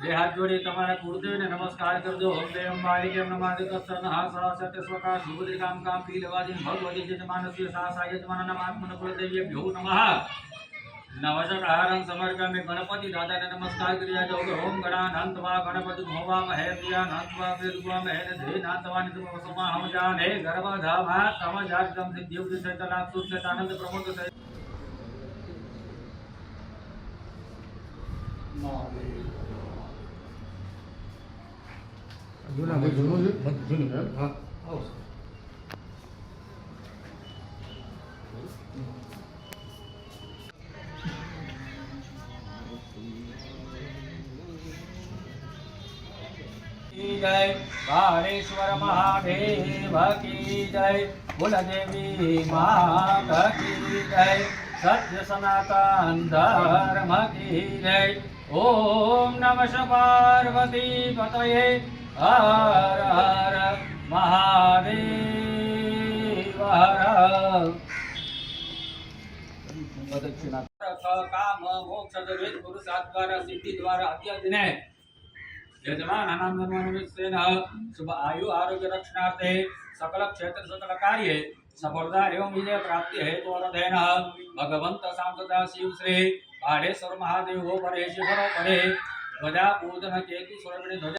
બે હાથ જોડી તમારા કુળદેવને નમસ્કાર કરજો ઓમ દેવ અંબાળી કેમ નમાદિ તસ્સન હા સા સત્ય સ્વકા સુબુદ્ધિ કામ કામ પીલવાજી ભગવતી જે માનસ્ય સા સાય જમાના નમ આત્મન કુળદેવ્ય ભ્યો નમઃ નવશકારં સમર્પયામિ ગણપતિ દાદાને નમસ્કાર કર્યા જો કે ઓમ ગણાનંતવા ગણપતિ ભવા મહે પ્રિયાનંતવા વેદવા મહે ધે નાંતવા નિત સમા હમ જાને ગર્ભધામા તમ જાગમ સિદ્ધિ ઉદ્દેશ લાભ સુખ આનંદ પ્રમોદ સે જૂના જૂનાગઢ જૂનું છે? જૂનું હા. આવશે જય ભારેશ્વર મહાદેવ કી જય કુલદેવી માતા કી જય. સત્ય પાર્વતી પતયે हर હર મહાદેવ, હર પ્રદક્ષિણા કામ મોક્ષ વેદ પુરુષાર્થ દ્વારા સિદ્ધિ દ્વારા અત્યજને યજમાનાનામ ધર્માનુવિષ્ટેન શુભ આયુ આરોગ્ય રક્ષણાર્થે સકલ ક્ષેત્ર સકલ કાર્યે સફળતા એવં વિજય પ્રાપ્તિ હેતુ અનધેન ભગવંત સાંસદા શિવશ્રી ભાડેશ્વર